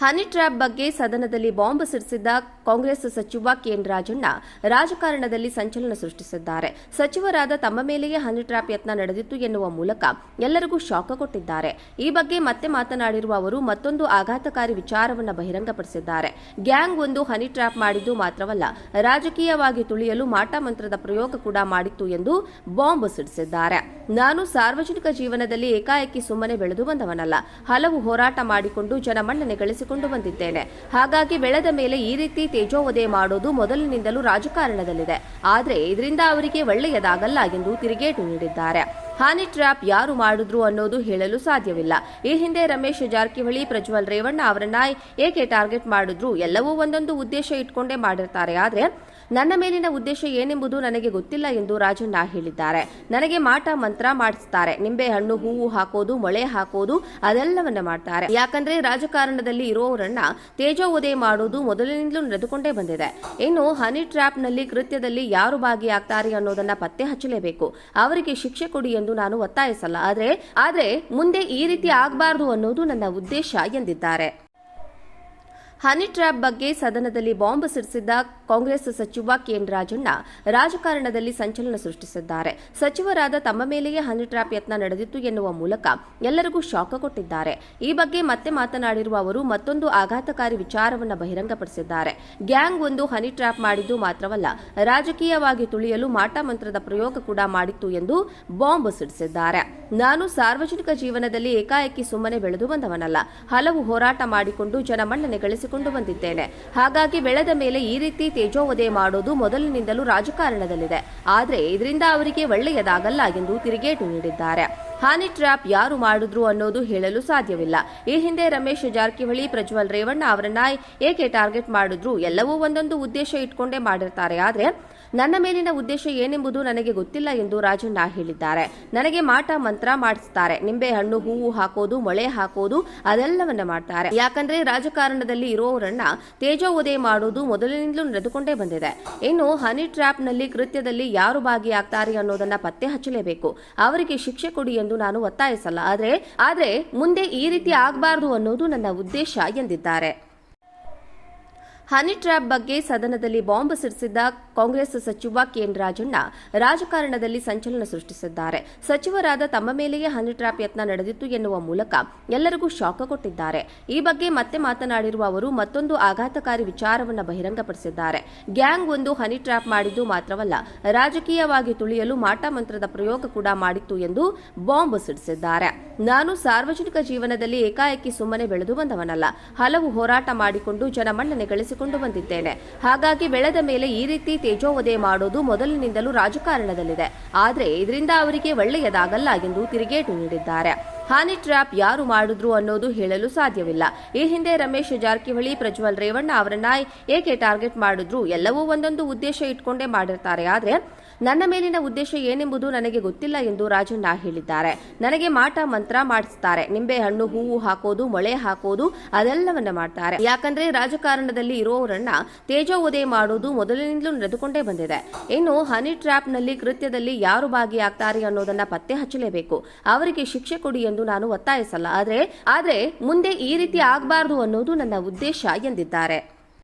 Honey trap ಬಗ್ಗೆ ಸದನದಲ್ಲಿ bomb ಸಿಡಿಸಿದ್ದ Congress ಸಚಿವ ಕೆಎನ್ ರಾಜಣ್ಣ ರಾಜಕಾರಣದಲ್ಲಿ ಸಂಚಲನ ಸೃಷ್ಟಿಸಿದ್ದಾರೆ. ಸಚಿವರಾದ ತಮ್ಮ ಮೇಲೆಯೇ ಹನಿ ಟ್ರ್ಯಾಪ್ ಯತ್ನ ನಡೆದಿತ್ತು ಎನ್ನುವ ಮೂಲಕ ಎಲ್ಲರಿಗೂ ಶಾಕ್ ಕೊಟ್ಟಿದ್ದಾರೆ. ಈ ಬಗ್ಗೆ ಮತ್ತೆ ಮಾತನಾಡಿರುವ ಅವರು ಮತ್ತೊಂದು ಆಘಾತಕಾರಿ ವಿಚಾರವನ್ನು ಬಹಿರಂಗಪಡಿಸಿದ್ದಾರೆ. ಗ್ಯಾಂಗ್ ಒಂದು ಹನಿ ಟ್ರ್ಯಾಪ್ ಮಾಡಿದ್ದು ಮಾತ್ರವಲ್ಲ, ರಾಜಕೀಯವಾಗಿ ತುಳಿಯಲು ಮಾಟ ಮಂತ್ರದ ಪ್ರಯೋಗ ಕೂಡ ಮಾಡಿತ್ತು ಎಂದು ಬಾಂಬ್ ಸಿಡಿಸಿದ್ದಾರೆ. ನಾನು ಸಾರ್ವಜನಿಕ ಜೀವನದಲ್ಲಿ ಏಕಾಏಕಿ ಸುಮ್ಮನೆ ಬೆಳೆದು ಬಂದವನಲ್ಲ. ಹಲವು ಹೋರಾಟ ಮಾಡಿಕೊಂಡು ಜನಮನ್ನಣೆ ಗಳಿಸಿಕೊಂಡು ಬಂದಿದ್ದೇನೆ. ಹಾಗಾಗಿ ಬೆಳೆದ ಮೇಲೆ ಈ ರೀತಿ ತೇಜೋವಧೆ ಮಾಡೋದು ಮೊದಲಿನಿಂದಲೂ ರಾಜಕಾರಣದಲ್ಲಿದೆ. ಆದರೆ ಇದರಿಂದ ಅವರಿಗೆ ಒಳ್ಳೆಯದಾಗಲ್ಲ ಎಂದು ತಿರುಗೇಟು ನೀಡಿದ್ದಾರೆ. ಹಾನಿ ಟ್ರ್ಯಾಪ್ ಯಾರು ಮಾಡಿದ್ರು ಅನ್ನೋದು ಹೇಳಲು ಸಾಧ್ಯವಿಲ್ಲ. ಈ ಹಿಂದೆ ರಮೇಶ್ ಜಾರಕಿಹೊಳಿ, ಪ್ರಜ್ವಲ್ ರೇವಣ್ಣ ಅವರನ್ನ ಏಕೆ ಟಾರ್ಗೆಟ್ ಮಾಡಿದ್ರು ಎಲ್ಲವೂ ಒಂದೊಂದು ಉದ್ದೇಶ ಇಟ್ಕೊಂಡೇ ಮಾಡಿರ್ತಾರೆ. ಆದ್ರೆ ನನ್ನ ಮೇಲಿನ ಉದ್ದೇಶ ಏನೆಂಬುದು ನನಗೆ ಗೊತ್ತಿಲ್ಲ ಎಂದು ರಾಜಣ್ಣ ಹೇಳಿದ್ದಾರೆ. ನನಗೆ ಮಾಟ ಮಂತ್ರ ಮಾಡಿಸ್ತಾರೆ. ನಿಂಬೆ ಹಣ್ಣು, ಹೂವು ಹಾಕೋದು, ಮೊಳೆ ಹಾಕೋದು, ಅದೆಲ್ಲವನ್ನ ಮಾಡ್ತಾರೆ. ಯಾಕಂದ್ರೆ ರಾಜಕಾರಣದಲ್ಲಿ ಇರೋರನ್ನ ತೇಜೋವಧೆ ಮಾಡೋದು ಮೊದಲಿನಿಂದಲೂ ನಡೆದುಕೊಂಡೇ ಬಂದಿದೆ. ಇನ್ನು ಹನಿ ಟ್ರ್ಯಾಪ್ನಲ್ಲಿ ಕೃತ್ಯದಲ್ಲಿ ಯಾರು ಭಾಗಿಯಾಗ್ತಾರೆ ಅನ್ನೋದನ್ನ ಪತ್ತೆ ಹಚ್ಚಲೇಬೇಕು. ಅವರಿಗೆ ಶಿಕ್ಷೆ ಕೊಡಿ ಎಂದು ನಾನು ಒತ್ತಾಯಿಸಲ್ಲ. ಆದ್ರೆ ಆದ್ರೆ ಮುಂದೆ ಈ ರೀತಿ ಆಗಬಾರದು ಅನ್ನೋದು ನನ್ನ ಉದ್ದೇಶ ಎಂದಿದ್ದಾರೆ. ಹನಿ ಟ್ರ್ಯಾಪ್ ಬಗ್ಗೆ ಸದನದಲ್ಲಿ ಬಾಂಬ್ ಸಿಡಿಸಿದ್ದ ಕಾಂಗ್ರೆಸ್ ಸಚಿವ ಕೆಎನ್ ರಾಜಣ್ಣ ರಾಜಕಾರಣದಲ್ಲಿ ಸಂಚಲನ ಸೃಷ್ಟಿಸಿದ್ದಾರೆ. ಸಚಿವರಾದ ತಮ್ಮ ಮೇಲೆಯೇ ಹನಿ ಟ್ರ್ಯಾಪ್ ಯತ್ನ ನಡೆದಿತ್ತು ಎನ್ನುವ ಮೂಲಕ ಎಲ್ಲರಿಗೂ ಶಾಕ್ ಕೊಟ್ಟಿದ್ದಾರೆ. ಈ ಬಗ್ಗೆ ಮತ್ತೆ ಮಾತನಾಡಿರುವ ಅವರು ಮತ್ತೊಂದು ಆಘಾತಕಾರಿ ವಿಚಾರವನ್ನು ಬಹಿರಂಗಪಡಿಸಿದ್ದಾರೆ. ಗ್ಯಾಂಗ್ ಒಂದು ಹನಿ ಟ್ರ್ಯಾಪ್ ಮಾಡಿದ್ದು ಮಾತ್ರವಲ್ಲ, ರಾಜಕೀಯವಾಗಿ ತುಳಿಯಲು ಮಾಟ ಮಂತ್ರದ ಪ್ರಯೋಗ ಕೂಡ ಮಾಡಿತ್ತು ಎಂದು ಬಾಂಬ್ ಸಿಡಿಸಿದ್ದಾರೆ. ನಾನು ಸಾರ್ವಜನಿಕ ಜೀವನದಲ್ಲಿ ಏಕಾಏಕಿ ಸುಮ್ಮನೆ ಬೆಳೆದು ಬಂದವನಲ್ಲ. ಹಲವು ಹೋರಾಟ ಮಾಡಿಕೊಂಡು ಜನಮನ್ನಣೆ ಗಳಿಸಿಕೊಂಡು ಬಂದಿದ್ದೇನೆ. ಹಾಗಾಗಿ ಬೆಳೆದ ಮೇಲೆ ಈ ರೀತಿ ತೇಜೋವಧೆ ಮಾಡೋದು ಮೊದಲಿನಿಂದಲೂ ರಾಜಕಾರಣದಲ್ಲಿದೆ. ಆದರೆ ಇದರಿಂದ ಅವರಿಗೆ ಒಳ್ಳೆಯದಾಗಲ್ಲ ಎಂದು ತಿರುಗೇಟು ನೀಡಿದ್ದಾರೆ. ಹಾನಿ ಟ್ರ್ಯಾಪ್ ಯಾರು ಮಾಡಿದ್ರು ಅನ್ನೋದು ಹೇಳಲು ಸಾಧ್ಯವಿಲ್ಲ. ಈ ಹಿಂದೆ ರಮೇಶ್ ಜಾರಕಿಹೊಳಿ, ಪ್ರಜ್ವಲ್ ರೇವಣ್ಣ ಅವರನ್ನ ಏಕೆ ಟಾರ್ಗೆಟ್ ಮಾಡಿದ್ರು ಎಲ್ಲವೂ ಒಂದೊಂದು ಉದ್ದೇಶ ಇಟ್ಕೊಂಡೇ ಮಾಡಿರ್ತಾರೆ. ಆದ್ರೆ ನನ್ನ ಮೇಲಿನ ಉದ್ದೇಶ ಏನೆಂಬುದು ನನಗೆ ಗೊತ್ತಿಲ್ಲ ಎಂದು ರಾಜಣ್ಣ ಹೇಳಿದ್ದಾರೆ. ನನಗೆ ಮಾಟ ಮಂತ್ರ ಮಾಡಿಸ್ತಾರೆ. ನಿಂಬೆ ಹಣ್ಣು, ಹೂವು ಹಾಕೋದು, ಮೊಳೆ ಹಾಕೋದು, ಅದೆಲ್ಲವನ್ನ ಮಾಡ್ತಾರೆ. ಯಾಕಂದ್ರೆ ರಾಜಕಾರಣದಲ್ಲಿ ಇರೋರನ್ನ ತೇಜೋವಧೆ ಮಾಡೋದು ಮೊದಲಿನಿಂದಲೂ ನಡೆದುಕೊಂಡೇ ಬಂದಿದೆ. ಇನ್ನು ಹನಿ ಟ್ರ್ಯಾಪ್ನಲ್ಲಿ ಕೃತ್ಯದಲ್ಲಿ ಯಾರು ಭಾಗಿಯಾಗ್ತಾರೆ ಅನ್ನೋದನ್ನ ಪತ್ತೆ ಹಚ್ಚಲೇಬೇಕು. ಅವರಿಗೆ ಶಿಕ್ಷೆ ಕೊಡಿ ಎಂದು ನಾನು ಒತ್ತಾಯಿಸಲ್ಲ. ಆದ್ರೆ ಆದ್ರೆ ಮುಂದೆ ಈ ರೀತಿ ಆಗಬಾರದು ಅನ್ನೋದು ನನ್ನ ಉದ್ದೇಶ ಎಂದಿದ್ದಾರೆ. ಹನಿ ಟ್ರ್ಯಾಪ್ ಬಗ್ಗೆ ಸದನದಲ್ಲಿ ಬಾಂಬ್ ಸಿಡಿಸಿದ್ದ ಕಾಂಗ್ರೆಸ್ ಸಚಿವ ಕೆಎನ್ ರಾಜಣ್ಣ ರಾಜಕಾರಣದಲ್ಲಿ ಸಂಚಲನ ಸೃಷ್ಟಿಸಿದ್ದಾರೆ. ಸಚಿವರಾದ ತಮ್ಮ ಮೇಲೆಯೇ ಹನಿ ಟ್ರಾಪ್ ಯತ್ನ ನಡೆದಿತ್ತು ಎನ್ನುವ ಮೂಲಕ ಎಲ್ಲರಿಗೂ ಶಾಕ್ ಕೊಟ್ಟಿದ್ದಾರೆ. ಈ ಬಗ್ಗೆ ಮತ್ತೆ ಮಾತನಾಡಿರುವ ಅವರು ಮತ್ತೊಂದು ಆಘಾತಕಾರಿ ವಿಚಾರವನ್ನು ಬಹಿರಂಗಪಡಿಸಿದ್ದಾರೆ. ಗ್ಯಾಂಗ್ ಒಂದು ಹನಿ ಟ್ರಾಪ್ ಮಾಡಿದ್ದು ಮಾತ್ರವಲ್ಲ, ರಾಜಕೀಯವಾಗಿ ತುಳಿಯಲು ಮಾಟ ಮಂತ್ರದ ಪ್ರಯೋಗ ಕೂಡ ಮಾಡಿತ್ತು ಎಂದು ಬಾಂಬ್ ಸಿಡಿಸಿದ್ದಾರೆ. ನಾನು ಸಾರ್ವಜನಿಕ ಜೀವನದಲ್ಲಿ ಏಕಾಏಕಿ ಸುಮ್ಮನೆ ಬೆಳೆದು ಬಂದವನಲ್ಲ. ಹಲವು ಹೋರಾಟ ಮಾಡಿಕೊಂಡು ಜನಮನ್ನಣೆ ಗಳಿಸಿಕೊಂಡು ಬಂದಿದ್ದೇನೆ. ಹಾಗಾಗಿ ಬೆಳೆದ ಮೇಲೆ ಈ ರೀತಿ ತೇಜೋವಧೆ ಮಾಡೋದು ಮೊದಲಿನಿಂದಲೂ ರಾಜಕಾರಣದಲ್ಲಿದೆ. ಆದರೆ ಇದರಿಂದ ಅವರಿಗೆ ಒಳ್ಳೆಯದಾಗಲ್ಲ ಎಂದು ತಿರುಗೇಟು ನೀಡಿದ್ದಾರೆ. ಹಾನಿ ಟ್ರ್ಯಾಪ್ ಯಾರು ಮಾಡಿದ್ರು ಅನ್ನೋದು ಹೇಳಲು ಸಾಧ್ಯವಿಲ್ಲ. ಈ ಹಿಂದೆ ರಮೇಶ್ ಜಾರಕಿಹೊಳಿ, ಪ್ರಜ್ವಲ್ ರೇವಣ್ಣ ಅವರನ್ನ ಏಕೆ ಟಾರ್ಗೆಟ್ ಮಾಡಿದ್ರು ಎಲ್ಲವೂ ಒಂದೊಂದು ಉದ್ದೇಶ ಇಟ್ಕೊಂಡೇ ಮಾಡಿರ್ತಾರೆ. ಆದ್ರೆ ನನ್ನ ಮೇಲಿನ ಉದ್ದೇಶ ಏನೆಂಬುದು ನನಗೆ ಗೊತ್ತಿಲ್ಲ ಎಂದು ರಾಜಣ್ಣ ಹೇಳಿದ್ದಾರೆ. ನನಗೆ ಮಾಟ ಮಂತ್ರ ಮಾಡಿಸ್ತಾರೆ. ನಿಂಬೆ ಹಣ್ಣು, ಹೂವು ಹಾಕೋದು, ಮೊಳೆ ಹಾಕೋದು, ಅದೆಲ್ಲವನ್ನ ಮಾಡ್ತಾರೆ. ಯಾಕಂದ್ರೆ ರಾಜಕಾರಣದಲ್ಲಿ ಇರೋರನ್ನ ತೇಜೋವಧೆ ಮಾಡೋದು ಮೊದಲಿನಿಂದಲೂ ನಡೆದುಕೊಂಡೇ ಬಂದಿದೆ. ಇನ್ನು ಹನಿ ಟ್ರ್ಯಾಪ್ನಲ್ಲಿ ಕೃತ್ಯದಲ್ಲಿ ಯಾರು ಭಾಗಿಯಾಗ್ತಾರೆ ಅನ್ನೋದನ್ನ ಪತ್ತೆ ಹಚ್ಚಲೇಬೇಕು. ಅವರಿಗೆ ಶಿಕ್ಷೆ ಕೊಡಿ ಎಂದು ನಾನು ಒತ್ತಾಯಿಸಲ್ಲ. ಆದ್ರೆ ಆದ್ರೆ ಮುಂದೆ ಈ ರೀತಿ ಆಗಬಾರದು ಅನ್ನೋದು ನನ್ನ ಉದ್ದೇಶ ಎಂದಿದ್ದಾರೆ.